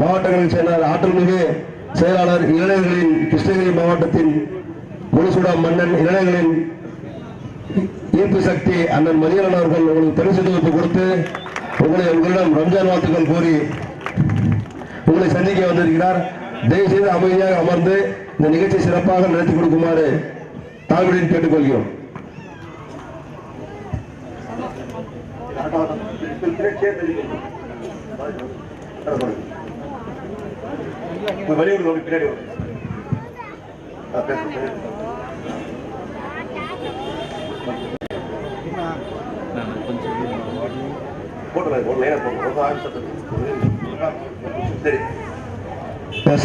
மாவட்டங்களில் சேர்ந்த ஆற்றல்மிகு செயலாளர் இளைஞர்களின் கிருஷ்ணகிரி மாவட்டத்தின் முழுசுடா மன்னன் இளைஞர்களின் ஈர்ப்பு சக்தி அண்ணன் மதியன் அவர்கள் உங்களுக்கு பரிசு தொகுப்பு கொடுத்து உங்களை உங்களிடம் ரம்ஜான் வாழ்த்துக்கள் கூறி உங்களை சந்திக்க வந்திருக்கிறார். தயவுசெய்து அமைதியாக அமர்ந்து இந்த நிகழ்ச்சி சிறப்பாக நடத்தி கொடுக்குமாறு தாழ்வுடன் கேட்டுக்கொள்கிறோம். வெளியூர் நோக்கி பின்னாடி வரும்.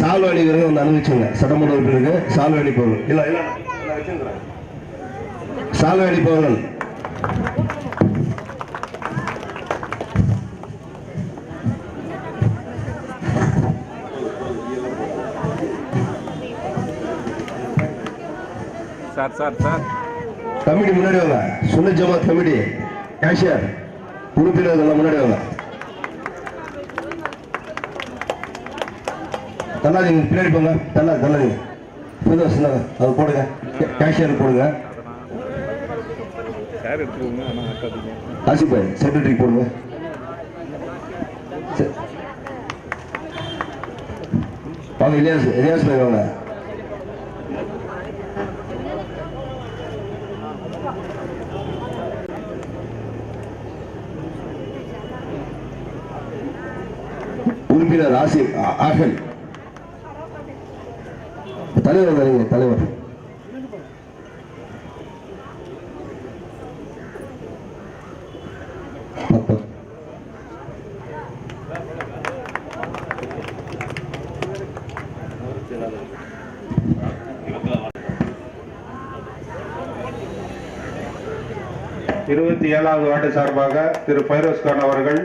சால்வ அணிகிறது வந்து அனுபவிச்சுங்க. சட்டமன்ற உறுப்பினருக்கு சால்வ அணிப்பவர்கள் இல்ல இல்ல சால்வ அணிப்பவர்கள் சார் சார் சார். கமிட்டி முன்னாடி வாங்க. சுன்ன ஜமாத் கமிட்டி. கேஷியர். உறுப்பினர்கள் முன்னாடி வாங்க. தள்ளாதீங்க பின்னாடி போங்க. தள்ளா தள்ளாதீங்க புதுசு அது போடுங்க. கேஷியர் போடுங்க. ஆசிப் பாய் செக்ரட்டரி போடுங்க. வாங்க இலியாஸ் இலியாஸ் பாய் வாங்க. உறுப்பினர் ஆசிப் ஆகல். தலைவர் வரீங்க தலைவர். இருபத்தி ஏழாவது ஆண்டு சார்பாக திரு பைரோஸ்கான் அவர்கள்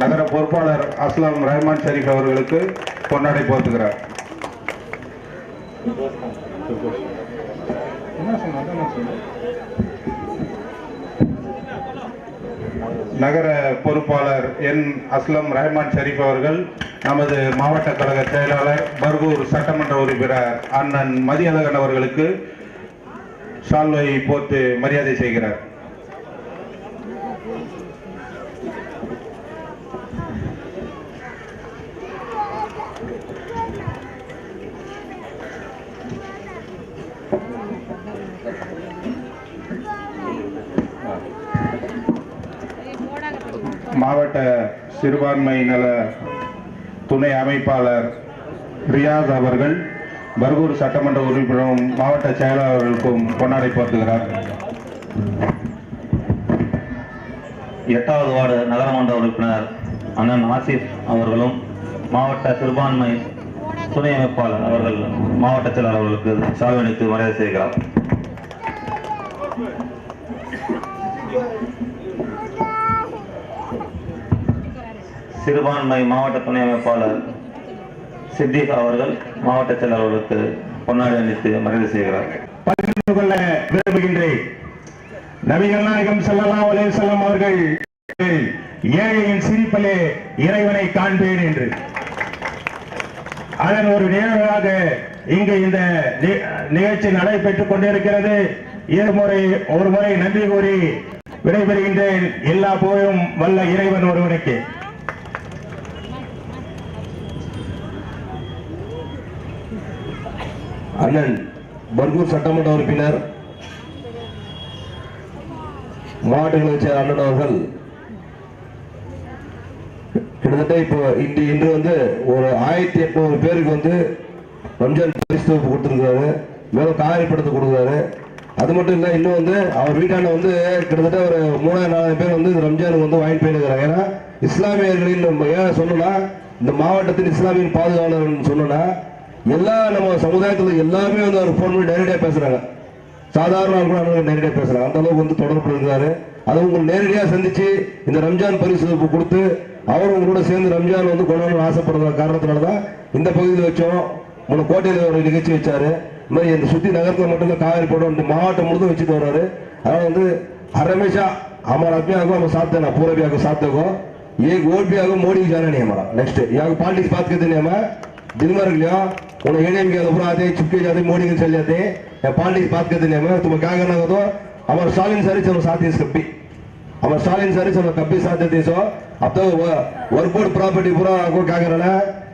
நகர பொறுப்பாளர் அஸ்லாம் ரஹ்மான் ஷரீப் அவர்களுக்கு பொன்னாடை போர்த்துகிறார் நகர பொறுப்பாளர் என் அஸ்லம் ரஹ்மான் ஷரீப் அவர்கள் நமது மாவட்ட கழக செயலாளர் பர்கூர் சட்டமன்ற உறுப்பினர் அண்ணன் மதியழகன் அவர்களுக்கு சால்வை போர்த்து மரியாதை செய்கிறார். மாவட்ட சிறுபான்மை நல துணை அமைப்பாளர் ரியாஸ் அவர்கள் பர்கூர் சட்டமன்ற உறுப்பினரும் மாவட்ட செயலாளர்களுக்கும் கொண்டாடை போர்த்துகிறார் எட்டாவது வார்டு நகரமன்ற உறுப்பினர் அண்ணன் ஆசிப் அவர்களும் மாவட்ட சிறுபான்மை துணை அமைப்பாளர் அவர்கள் மாவட்ட செயலாளர்களுக்கு அவர்களுக்கு சால்வணித்து மரியாதை செய்கிறார். சிறுபான்மை மாவட்ட துணை அமைப்பாளர் சித்திக் அவர்கள் மாவட்ட செயலர் அவர்களுக்கு பொன்னாடி அணித்து மரியாதை செய்கிறார். பகிர்ந்து கொள்ள விரும்புகின்றேன். நபிகள் நாயகம் செல்லலாம் அலைஹி வஸல்லம் அவர்கள் ஏழையின் சிரிப்பிலே இறைவனை காண்பேன் என்று. அதன் ஒரு நிகழ்வாக இங்கு இந்த நி- நிகழ்ச்சி நடைபெற்றுக் கொண்டிருக்கிறது. இருமுறை ஒரு முறை நன்றி கூறி விடைபெறுகின்றேன். எல்லா போயும் வல்ல இறைவன் ஒருவனுக்கு. அண்ணன் பர்கூர் சட்டமன்ற உறுப்பினர் மாவட்ட கழக அண்ணன் அவர்கள். கிட்டத்தட்ட இப்போ இன்று இன்று வந்து ஒரு ஆயிரத்தி எட்நூறு பேருக்கு வந்து ரம்ஜான் பரிசு தொகுப்பு கொடுத்துருக்காரு மேலும் காயப்படுத்த கொடுக்குறாரு. அது மட்டும் இல்லை இன்னும் வந்து அவர் வீட்டாண்ட வந்து கிட்டத்தட்ட ஒரு மூணாயிரம் நாலாயிரம் பேர் வந்து இந்த ரம்ஜானுக்கு வந்து வாங்கிட்டு போயிருக்கிறாங்க ஏன்னா இஸ்லாமியர்களின் நம்ம ஏன் சொல்லணும்னா இந்த மாவட்டத்தின் இஸ்லாமியின் பாதுகாவலர் சொல்லணும்னா எல்லா நம்ம சமுதாயத்தில் எல்லாருமே வந்து அவர் ஃபோன் பண்ணி நேரடியாக பேசுறாங்க சாதாரண ஆள் கூட அண்ணனுக்கு நேரடியாக பேசுறாங்க அந்த அளவுக்கு வந்து தொடர்பு இருக்கிறாரு அதை உங்களை நேரடியாக சந்திச்சு இந்த ரம்ஜான் பரிசு தொகுப்பு கொடுத்து அவர் உங்களோட சேர்ந்து ரம்ஜான் வந்து கொண்டாடணும்னு ஆசைப்படுற காரணத்தினால தான் இந்த பகுதியில் வச்சோம் முன்ன கோட்டையில் ஒரு நிகழ்ச்சி வச்சாரு இந்த மாதிரி இந்த சுத்தி நகரத்தில் மட்டும் இல்லை காவேரி போடும் இந்த மாவட்டம் முழுதும் வச்சுட்டு வர்றாரு அதனால வந்து हर हमेशा हमारा आदमी आगो हम साथ देना पूरे भी आगो साथ देखो एक वोट भी आगे मोदी को जाना नहीं हमारा नेक्स्ट यहाँ पॉलिटिक्स बात करते नहीं हम दिन भर के लिए उन्हें एडीएम के ऊपर आते हैं चुपके जाते हैं मोदी के चले जाते हैं यहाँ पॉलिटिक्स बात करते नहीं हम तुम्हें क्या करना हो तो हमारे ದುನಿಮರ್ಗಲ್ಯೋ ಒಂದು ಏಡಿಎಂಗೆ ಒಬ್ಬರು ಅದೇ ಚಿಪ್ಪಿಗೆ ಅದೇ ಮೋಡಿಗೆ ಸಲ್ಲಿದೆ ಪಾಂಡಿ ಪಾತ್ಕದಲ್ಲಿ ತುಂಬ ಕಾಗನಾಗೋದು ಅವರ ಸ್ಟಾಲಿನ್ ಸರಿ ಚಲೋ ಸಾಧ್ಯಸ್ ಕಬ್ಬಿ ಅವರ ಸ್ಟಾಲಿನ್ ಸರಿ ಚಲೋ ಕಬ್ಬಿ ಸಾಧ್ಯತೆ ಸೊ ಅಪ್ಪ ವರ್ಕೌಟ್ ಪ್ರಾಪರ್ಟಿ ಪೂರ ಆಗೋ ಕಾಗರಣ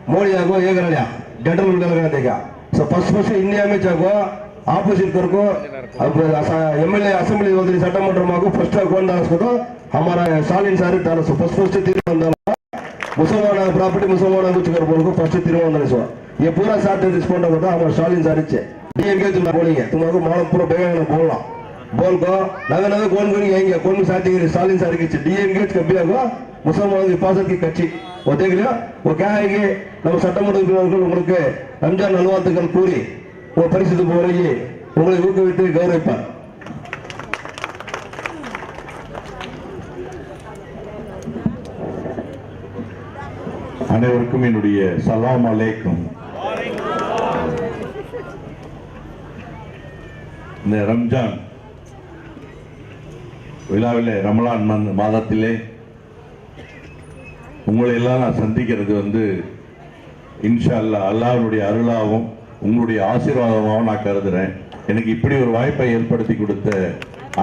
ಮೋಡಿ ಆಗೋ ಹೇಗರಣ್ಯ ಜನರಲ್ ಗಲಗಣತೆ ಈಗ so first first India match ಆಗೋ ಆಪೋಸಿಟ್ ಕರ್ಕೋ ಎಮ್ ಎಲ್ ಎ ಅಸೆಂಬ್ಲಿ ಹೋದ್ರೆ ಸಟ್ಟ ಮಾಡ್ರಮಾಗು ಫಸ್ಟ್ ಗೊಂಡ ಹಾಸ್ಬೋದು ಹಮಾರ ಸ್ಟಾಲಿನ್ ಸಾರಿ ತಾನು ಫಸ್ಟ್ ಫಸ್ಟ್ ತೀರ್ಮಾನ ಮುಸಲ್ಮಾನ ಪ್ರಾಪರ್ಟಿ ಮುಸಲ್ಮಾನ ಗುಚ್ಚು ಕೊಡ್ಬೇಕು ಫಸ್ಟ್ ತಿರುವನ್ನ ನಡೆಸುವ ಈ ಪೂರಾ ಸಾಧ್ಯ ತಿಸ್ಕೊಂಡು ಹೋಗೋದು ಅವರ ಸ್ಟಾಲಿನ್ ಸಾರಿಚೆ ಎಂಗೇಜ್ ಬೋಲಿಂಗ್ ತುಮಕು ಮಾಡ ಪೂರ ಬೇಗ ಬೋಲ ಬೋಲ್ಕೋ ನಗನದ ಕೋನ್ಗುರಿ ಹೆಂಗೆ ಕೋನ್ಗು ಸಾಧ್ಯ ಸ್ಟಾಲಿನ್ ಸಾರಿಗೆ ಡಿ ಎಂಗೇಜ್ ಕಬ್ಬಿ ಆಗೋ முசல்மான விபாசத்தை கட்சி ஒத்தேங்களா உங்க கேரகி நம்ம சட்டமன்ற உறுப்பினர்கள் உங்களுக்கு ரம்ஜான் நல்வாழ்த்துக்கள் கூறி உங்க பரிசுத்து போரையே உங்களை ஊக்குவித்து கௌரவிப்பார் அனைவருக்கும் என்னுடைய சலாம் அலைக்கும். இந்த ரம்ஜான் விழாவிலே ரமலான் மந்த் மாதத்திலே உங்களை எல்லாம் நான் சந்திக்கிறது வந்து இன்ஷா அல்லாஹ் அல்லாவுடைய அருளாகவும் உங்களுடைய ஆசீர்வாதமாகவும் நான் கருதுறேன். எனக்கு இப்படி ஒரு வாய்ப்பை ஏற்படுத்தி கொடுத்த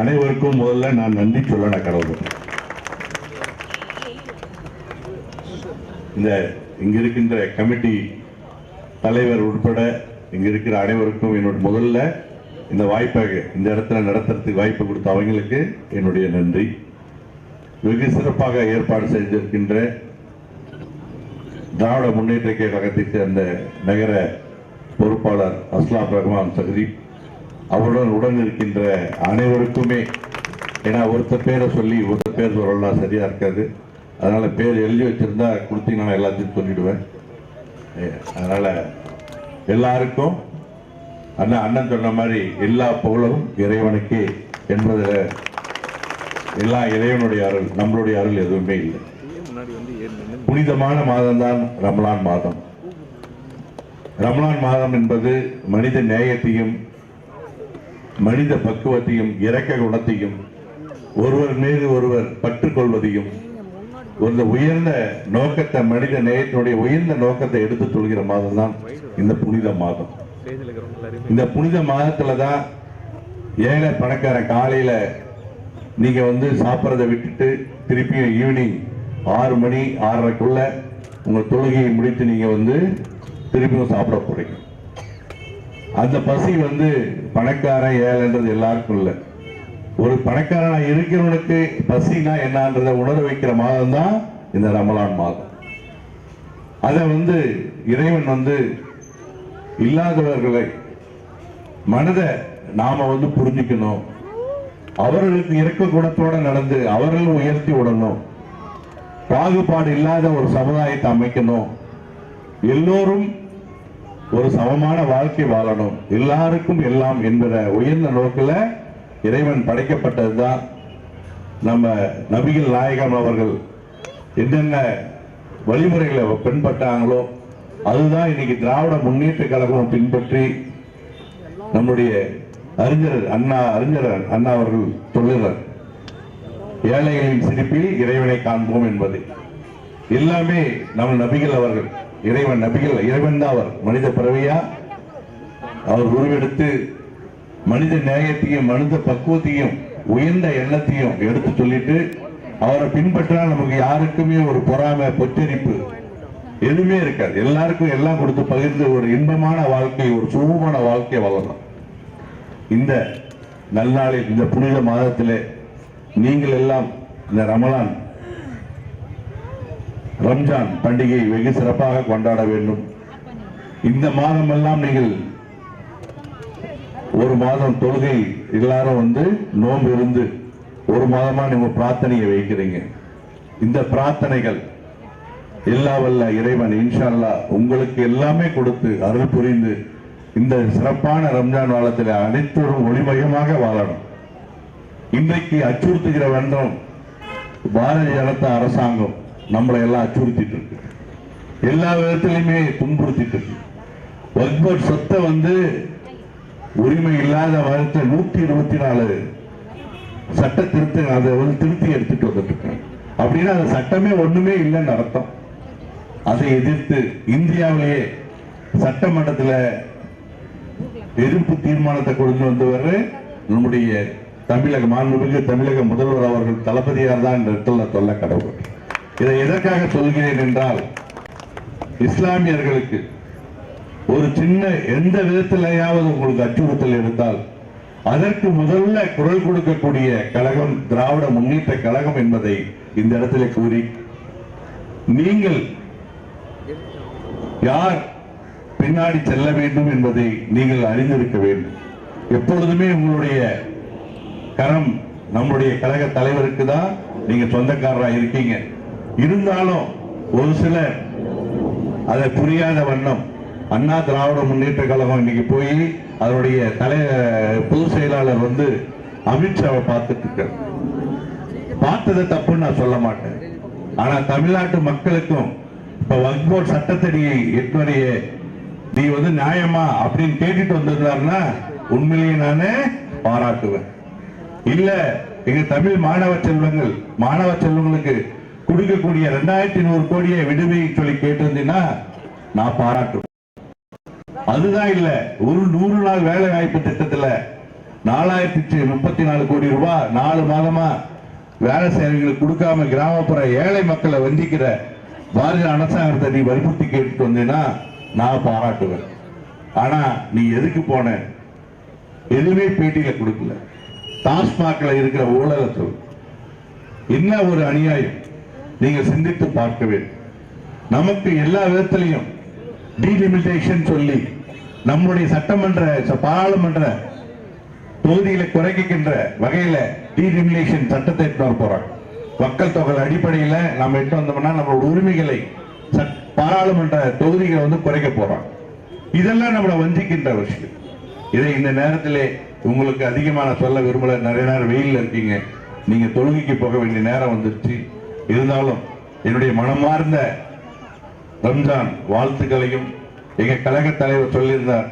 அனைவருக்கும் முதல்ல நான் நன்றி சொல்ல நான் கடவுள். இந்த இங்க இருக்கின்ற கமிட்டி தலைவர் உட்பட இங்க இருக்கிற அனைவருக்கும் என்னோட முதல்ல இந்த வாய்ப்பை இந்த இடத்துல நடத்துறதுக்கு வாய்ப்பு கொடுத்த அவங்களுக்கு என்னுடைய நன்றி. வெகு சிறப்பாக ஏற்பாடு செய்திருக்கின்ற திராவிட முன்னேற்ற கழகத்தை சேர்ந்த நகர பொறுப்பாளர் அஸ்லாம் ரஹ்மான் சஹரி அவருடன் உடன் இருக்கின்ற அனைவருக்குமே ஏன்னா ஒருத்தர் பேரை சொல்லி ஒருத்தர் பேர் சொல்லலாம் சரியா இருக்காது. அதனால் பேர் எழுதி வச்சிருந்தா கொடுத்தீங்கன்னா எல்லாத்தையும் சொல்லிவிடுவேன் அதனால் எல்லாருக்கும் அண்ணன் அண்ணன் சொன்ன மாதிரி எல்லா புகழும் இறைவனுக்கு என்பதில் எல்லா இறைவனுடைய அருள் நம்மளுடைய அருள் எதுவுமே இல்லை. புனிதமான மாதம்தான் ரமலான் மாதம். ரமலான் மாதம் என்பது மனித நேயத்தையும் மனித பக்குவத்தையும் இரக்க குணத்தையும் ஒருவர் மீது ஒருவர் பற்றுக்கொள்வதையும் ஒரு உயர்ந்த நோக்கத்தை மனித நேயத்தினுடைய உயர்ந்த நோக்கத்தை எடுத்து சொல்கிற மாதம் தான் இந்த புனித மாதம். இந்த புனித மாதத்துல தான் ஏழை பணக்காரன் காலையில நீங்க வந்து சாப்பிட்றத விட்டுட்டு திருப்பியும் ஈவினிங் ஆறு மணி ஆறரைக்குள்ள உங்க தொழுகையை முடித்து நீங்க வந்து திருப்பியும் சாப்பிட போறீங்க. அந்த பசி வந்து பணக்காரன் ஏழைன்றது எல்லாருக்கும் இல்லை. ஒரு பணக்காரனா இருக்கிறவனுக்கு பசினா என்னன்றதை உணர வைக்கிற மாதம் தான் இந்த ரமலான் மாதம். அதை வந்து இறைவன் வந்து இல்லாதவர்களை மனதை நாம வந்து புரிஞ்சுக்கணும். அவர்களுக்கு இறக்க குணத்தோட நடந்து அவர்களும் உயர்த்தி விடணும் பாகுபாடு இல்லாத ஒரு சமுதாயத்தை அமைக்கணும். எல்லோரும் ஒரு சமமான வாழ்க்கை வாழணும். எல்லாருக்கும் எல்லாம் என்பதை உயர்ந்த நோக்கில் இறைவன் படைக்கப்பட்டதுதான் நம்ம நபிகள் நாயகம் அவர்கள் என்னென்ன வழிமுறைகளை பின்பற்றாங்களோ அதுதான் இன்னைக்கு திராவிட முன்னேற்ற கழகம் பின்பற்றி நம்முடைய அறிஞர் அண்ணா அறிஞர் அண்ணா அவர்கள் சொல்லுகிறார் ஏழைகளின் சிரிப்பில் இறைவனை காண்போம் என்பது. எல்லாமே நம்ம நபிகள் அவர்கள் இறைவன் நபிகள் இறைவன் தான் அவர் மனித பிறவியா? அவர் உருவெடுத்து மனித நேயத்தையும் மனித பக்குவத்தையும் உயர்ந்த எண்ணத்தையும் எடுத்து சொல்லிட்டு அவரை பின்பற்றினால் நமக்கு யாருக்குமே ஒரு பொறாமை பொச்சரிப்பு எதுவுமே இருக்காது. எல்லாருக்கும் எல்லாம் கொடுத்து பகிர்ந்து ஒரு இன்பமான வாழ்க்கை ஒரு சுகமான வாழ்க்கையை வாழலாம் இந்த நல்நாளில் இந்த புனித மாதத்திலே நீங்கள் எல்லாம் இந்த ரமலான் ரம்ஜான் பண்டிகையை வெகு சிறப்பாக கொண்டாட வேண்டும். இந்த மாதமெல்லாம் நீங்கள் ஒரு மாதம் தொழுகை எல்லாரும் வந்து நோன்பு இருந்து ஒரு மாதமா நீங்க பிரார்த்தனையை வைக்கிறீங்க. இந்த பிரார்த்தனைகள் எல்லா வல்ல இறைவன் இன்ஷா அல்லாஹ் உங்களுக்கு எல்லாமே கொடுத்து அருள் புரிந்து இந்த சிறப்பான ரம்ஜான் காலத்தில் அனைத்தோரும் ஒளிமயமாக வாழணும். இன்றைக்கு அச்சுறுத்துகிற வேண்டும் பாரதிய ஜனதா அரசாங்கம் நம்மளை எல்லாம் அச்சுறுத்திட்டு இருக்கு. எல்லா விதத்திலையுமே துன்புறுத்திட்டு இருக்கு. வக்போர்ட் சொத்தை வந்து உரிமை இல்லாத வருஷத்தை நூத்தி இருபத்தி நாலு சட்ட திருத்த அதை வந்து திருத்தி எடுத்துட்டு வந்துட்டு அப்படின்னா அந்த சட்டமே ஒண்ணுமே இல்லைன்னு அர்த்தம். அதை எதிர்த்து இந்தியாவிலேயே சட்டமன்றத்தில் எதிர்ப்பு தீர்மானத்தை கொண்டு வந்தவர் நம்முடைய தமிழக மாண்புமிகு தமிழக முதல்வர் அவர்கள் தளபதியார் தான் என்று இடத்துல சொல்ல கடவுள். இதை எதற்காக சொல்கிறேன் என்றால் இஸ்லாமியர்களுக்கு ஒரு சின்ன எந்த விதத்திலேயாவது உங்களுக்கு அச்சுறுத்தல் இருந்தால் அதற்கு முதல்ல குரல் கொடுக்கக்கூடிய கழகம் திராவிட முன்னேற்ற கழகம் என்பதை இந்த இடத்துல கூறி நீங்கள் யார் பின்னாடி செல்ல வேண்டும் என்பதை நீங்கள் அறிந்திருக்க வேண்டும். எப்பொழுதுமே உங்களுடைய கரம் நம்முடைய கழக தலைவருக்கு தான் நீங்க சொந்தக்காரரா இருக்கீங்க. இருந்தாலும் ஒரு சிலர் அதை புரியாத வண்ணம் அண்ணா திராவிட முன்னேற்ற கழகம் இன்னைக்கு போய் அதனுடைய தலை பொதுச் செயலாளர் வந்து அமித்ஷாவை பார்த்துட்டு இருக்காரு. பார்த்தது தப்புன்னு நான் சொல்ல மாட்டேன். ஆனா தமிழ்நாட்டு மக்களுக்கும் இப்ப வக்போர்ட் சட்டத்தடி எட்டுவரைய நீ வந்து நியாயமா அப்படின்னு கேட்டுட்டு வந்திருந்தாருன்னா உண்மையிலேயே நானே பாராட்டுவேன். இல்ல எங்க தமிழ் மாணவ செல்வங்கள் மாணவ செல்வங்களுக்கு கொடுக்கக்கூடிய ரெண்டாயிரத்தி நூறு கோடியை விடுவை சொல்லி கேட்டிருந்தீங்கன்னா நான் பாராட்டுவேன். அதுதான் இல்ல ஒரு நூறு நாள் வேலை வாய்ப்பு திட்டத்துல நாலாயிரத்தி முப்பத்தி நாலு கோடி ரூபாய் நாலு மாதமா வேலை செய்யறவங்களுக்கு கொடுக்காம கிராமப்புற ஏழை மக்களை வஞ்சிக்கிற பாரதிய அரசாங்கத்தை நீ வற்புறுத்தி கேட்டு வந்தீங்கன்னா நான் பாராட்டுவேன். ஆனா நீ எதுக்கு போன? எதுவுமே பேட்டியில கொடுக்கல. டாஸ்மாக்ல இருக்கிற ஊழலை சொல். என்ன ஒரு அநியாயம்? நீங்க சிந்தித்து பார்க்க வேண்டும். நமக்கு எல்லா விதத்திலையும் டீலிமிட்டேஷன் சொல்லி நம்முடைய சட்டமன்ற பாராளுமன்ற தொகுதிகளை குறைக்கின்ற வகையில டீரிமினேஷன் சட்டத்தை எடுத்து வர போறாங்க. மக்கள் தொகை அடிப்படையில் நம்ம எட்டு வந்தோம்னா நம்மளோட உரிமைகளை சட்- பாராளுமன்ற தொகுதிகளை வந்து குறைக்க போறோம் இதெல்லாம் நம்மளை வஞ்சிக்கின்ற விஷயம். இதை இந்த நேரத்திலே உங்களுக்கு அதிகமான சொல்ல விரும்பல. நிறைய நேரம் வெயிலில் இருக்கீங்க. நீங்க தொழுகைக்கு போக வேண்டிய நேரம் வந்துருச்சு. இருந்தாலும் என்னுடைய மனமார்ந்த ரம்ஜான் வாழ்த்துக்களையும் எங்க கழக தலைவர் சொல்லியிருந்தார்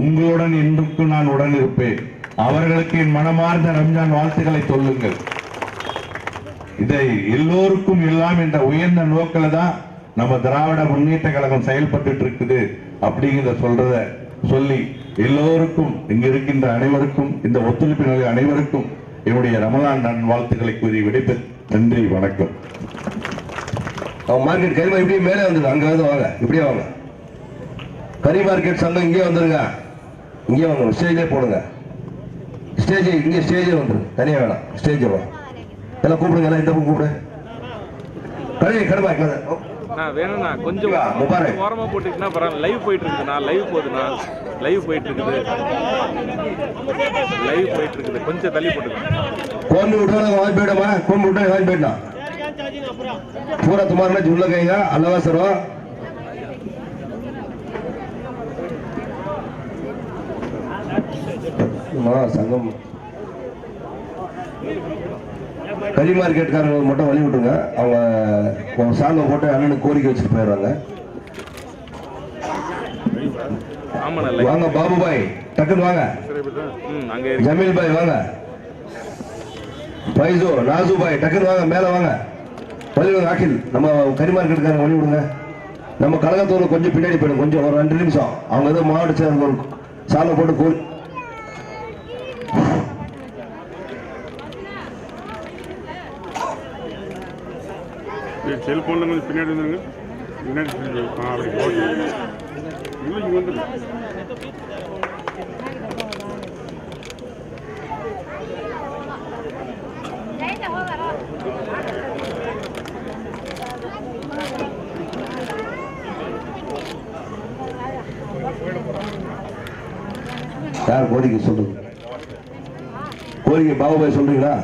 உங்களுடன் என்றுக்கும் நான் உடன் இருப்பேன் அவர்களுக்கு என் மனமார்ந்த ரம்ஜான் வாழ்த்துக்களை சொல்லுங்கள். இதை எல்லோருக்கும் எல்லாம் என்ற உயர்ந்த நோக்கில் தான் நம்ம திராவிட முன்னேற்ற கழகம் செயல்பட்டு இருக்குது அப்படிங்கிறத சொல்றத சொல்லி எல்லோருக்கும் இங்க இருக்கின்ற அனைவருக்கும் இந்த ஒத்துழைப்பினர்கள் அனைவருக்கும் என்னுடைய ரமலான் நன் வாழ்த்துக்களை கூறி விடைபெற் நன்றி வணக்கம். அவன் மார்க்கெட் கரிமா இப்படியே மேலே வந்தது? அங்கே வந்து வாங்க இப்படியே வாங்க. கறி மார்க்கெட் சங்கம் இங்கே வந்துருங்க. இங்கே வாங்க ஸ்டேஜே போடுங்க. ஸ்டேஜ் இங்கே ஸ்டேஜே வந்துரு. தனியாக வேணாம் ஸ்டேஜ் வா. எல்லாம் கூப்பிடுங்க எல்லாம் இந்த பக்கம் கூப்பிடு. கறி கடமா நான் வேணும்ண்ணா கொஞ்சம் வா, முபாரக். ஓரமா போட்டுக்கிட்டா பரவாயில்ல. லைவ் போயிட்டு இருக்குண்ணா லைவ் போகுதுண்ணா. லைவ் போயிட்டு இருக்குது லைவ் போயிட்டு இருக்குது கொஞ்சம் தள்ளி போட்டுக்கோங்க கோன் விட்டு வாங்கி போயிடுமா கோன் விட்டு வாங்கி போயிட்டான் பூரா துமாரனா ஜுல்ல கைங்க அல்லவா சரோ சங்கம்? களி மார்க்கெட்காரங்க மட்டும் வழி விட்டுங்க அவங்க சாங்கம் போட்டு அண்ணனுக்கு கோரிக்கை வச்சுட்டு போயிடுறாங்க. வாங்க பாபு பாய் டக்குன்னு வாங்க. ஜமீல் பாய் வாங்க. பைசோ நாசு பாய் டக்குன்னு வாங்க மேல வாங்க. வழி அகில் நம்ம கறி மார்க்கெட்டுக்காரங்க வழி விடுங்க. நம்ம கழகத்தூர் கொஞ்சம் பின்னாடி போயிடும் கொஞ்சம் ஒரு ரெண்டு நிமிஷம். அவங்க ஏதோ மாவட்ட சேர்ந்த ஒரு சாலை போட்டு கோரி செல்போன்ல கொஞ்சம் பின்னாடி வந்துருங்க பின்னாடி ஆ, அப்படி ஓகே இல்லை இங்கே வந்துருங்க யார் கோரிக்கை சொல்லுங்க கோரிக்கை பாபு சொல்றீங்களா?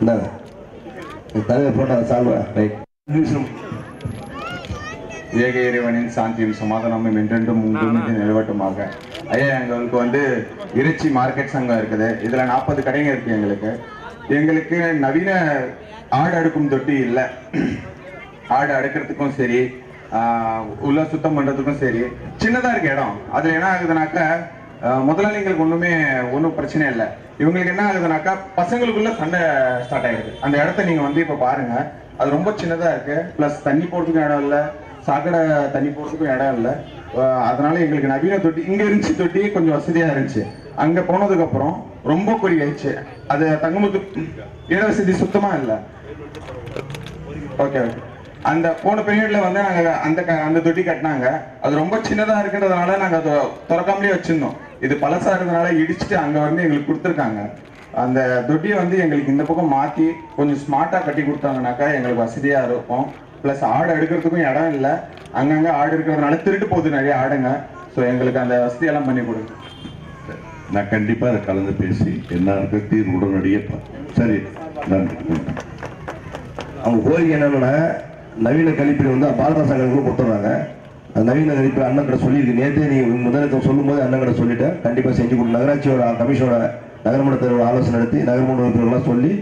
இந்தாங்க இந்த தலைவர் போட்டா சால்வா? ரைட். ஏக இறைவனின் சாந்தியும் சமாதானமும் என்றென்றும் உங்கள் மீது நிலவட்டுமாக. ஐயா எங்களுக்கு வந்து இறைச்சி மார்க்கெட் சங்கம் இருக்குது. இதுல நாற்பது கடைங்க இருக்கு எங்களுக்கு. எங்களுக்கு நவீன ஆடு அடுக்கும் தொட்டி இல்லை. ஆடு அடுக்கிறதுக்கும் சரி ஆஹ், உள்ள சுத்தம் பண்றதுக்கும் சரி சின்னதா இருக்கு இடம். அதுல என்ன ஆகுதுனாக்க முதலாளிங்களுக்கு ஒண்ணுமே ஒன்றும் பிரச்சனை இல்லை. இவங்களுக்கு என்ன ஆகுதுனாக்கா பசங்களுக்குள்ள சண்டை ஸ்டார்ட் ஆயிடுது. அந்த இடத்த நீங்க வந்து இப்ப பாருங்க. அது ரொம்ப சின்னதா இருக்கு. ப்ளஸ் தண்ணி போகிறதுக்கும் இடம் இல்லை. சாக்கடை தண்ணி போகிறதுக்கும் இடம் இல்லை. அதனால எங்களுக்கு நவீன தொட்டி இங்க இருந்துச்சு தொட்டி கொஞ்சம் வசதியா இருந்துச்சு. அங்க போனதுக்கு அப்புறம் ரொம்ப குறி ஆயிடுச்சு அது தங்கமுத்து இட வசதி சுத்தமா இல்லை. ஓகே ஓகே அந்த போன பீரியட்ல வந்து நாங்க அந்த க- அந்த தொட்டி கட்டினாங்க. அது ரொம்ப சின்னதா இருக்குன்றதுனால நாங்க அதை திறக்காமலே வச்சிருந்தோம். இது பழசா இருந்தனால இடிச்சுட்டு அங்க வந்து எங்களுக்கு கொடுத்துருக்காங்க. அந்த தொட்டியை வந்து எங்களுக்கு இந்த பக்கம் மாத்தி கொஞ்சம் ஸ்மார்ட்டா கட்டி கொடுத்தாங்கனாக்கா எங்களுக்கு வசதியா இருக்கும். ப்ளஸ் ஆடு எடுக்கிறதுக்கும் இடம் இல்லை. அங்கங்க ஆடு இருக்கிறதுனால திருட்டு போகுது நிறைய ஆடுங்க. ஸோ எங்களுக்கு அந்த வசதியெல்லாம் பண்ணி கொடுங்க நான் கண்டிப்பா அதை கலந்து பேசி என்ன இருக்கு தீர்வு உடனடியே. பார்ப்போம். சரி நன்றி. அவங்க கோரிக்கை என்னன்னா நவீன கழிப்பறை வந்து பாலதாசங்களுக்கு கொடுத்துட்றாங்க. அந்த நவீன கழிப்பறை அண்ணன் கிட்ட சொல்லியிருக்கு. நேற்றே நீ முதலமைச்சர் சொல்லும்போது அண்ணன் கிட்ட சொல்லிட்டேன். கண்டிப்பாக செஞ்சு கொடு. நகராட்சியோட கமிஷனோட நகர்மன்றத்தோட ஆலோசனை நடத்தி நகர்மன்ற உறுப்பினர்கள்லாம் சொல்லி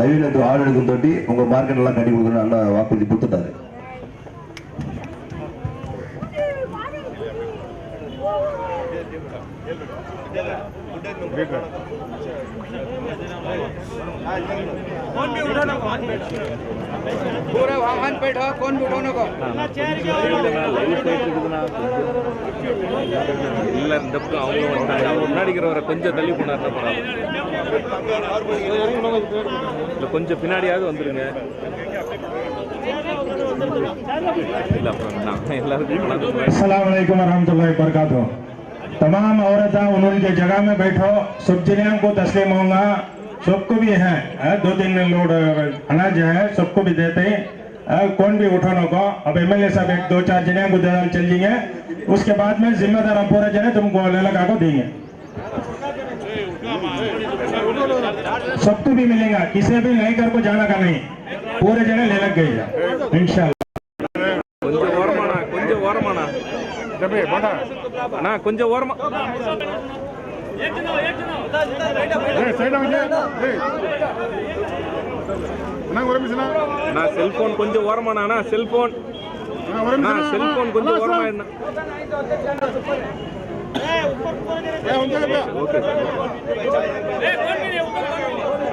நவீனத்து ஆள் எடுக்கும் தொட்டி உங்கள் மார்க்கெட்டெல்லாம் கட்டி கொடுக்கணும்னு அண்ணன் வாக்குறுதி கொடுத்துட்டாரு. லைவ் போயிட்டு இருக்குதுண்ணா இல்லை இந்த பக்கம் அவங்க வந்துட்டாங்க அவர் முன்னாடி இருக்கிறவரை கொஞ்சம் தள்ளி போனாருன்னா பரவாயில்ல இல்லை கொஞ்சம் பின்னாடியாவது வந்துருங்க இல்லை அப்புறம் நான் எல்லாருக்கும் பண்ணாத अस्सलाम वालेकुम वरहमतुल्लाहि वबरकातुह तमाम औरतें उन्होंने जगह में बैठो सब जिन्हें को तस्लीम होगा सबको भी है अ, दो तीन लोड अनाज है सबको भी देते हैं अ, कौन भी उठाने को अब एमएलए साहब एक दो चार जिन्हें को दे चल जाएंगे उसके बाद में जिम्मेदार हम पूरे जने तुमको ले लगा को देंगे सबको भी मिलेगा किसी भी नहीं कर को जाना का नहीं पूरे जने ले लग गई इंशाल्लाह கொஞ்சம் ஓரமாண்ணா கொஞ்சம் ஓரமாண்ணா தம்பி போடா அண்ணா கொஞ்சம் ஓரமா நான் செல்போன் கொஞ்சம் ஓரமாண்ணா அண்ணா செல்போன். அண்ணா செல்போன் கொஞ்சம் ஓரமா என்ன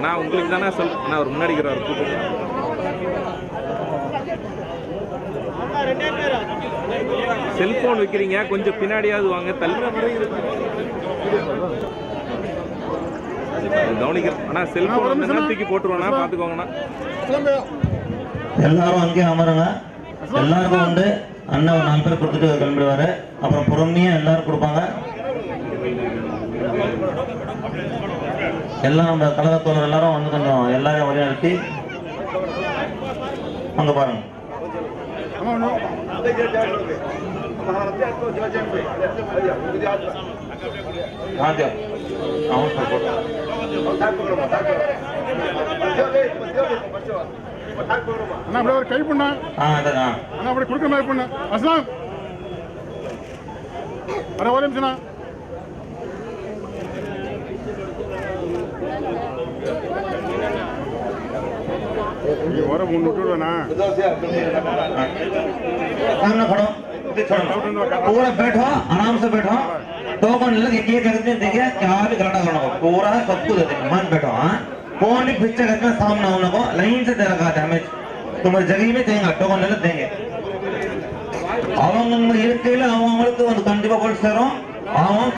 நான் உங்களுக்கு தானே சொல் நான் ஒரு முன்னாடி இருக்கிறவர் செல்போன் வைக்கிறீங்க கொஞ்சம் பின்னாடியாவது வாங்க தள்ளி கவனிக்கிறேன் அண்ணா செல்போன் வந்து தூக்கி போட்டுருவாண்ணா பார்த்துக்கோங்கண்ணா எல்லாரும் அங்கேயே அமருங்க. எல்லாருக்கும் வந்து அண்ணன் ஒரு நாலு பேர் கொடுத்துட்டு கிளம்பிடுவாரு. அப்புறம் பொறுமையா எல்லாரும் கொடுப்பாங்க. எல்லாம் நம்ம கழகத்தோழர் எல்லாரும் வந்து கொஞ்சம் எல்லாரையும் வழிநடத்தி அங்க பாருங்க. அண்ணா அப்படியே ஒரு கை பண்ணா? ஆ அதான் ஆ. அண்ணா அப்படி கொடுக்குற மாதிரி பண்ண? அஸ்லாம். அண்ணா ஒரு நிமிஷம்ண்ணா நீ வர மூணு விட்டுடுவேண்ணா सामने खड़ो पूरा बैठो आराम से बैठो टोकन लग एक एक करके देखिए क्या भी करना करना को पूरा सब कुछ देते मान बैठो हाँ कौन भी पिक्चर करके सामने होने को लाइन से दे रखा है हमें तुम्हारे जगह में देंगे टोकन ले देंगे அவங்க இருக்கையில அவங்களுக்கு வந்து கண்டிப்பா போட்டு தரோம் அவன்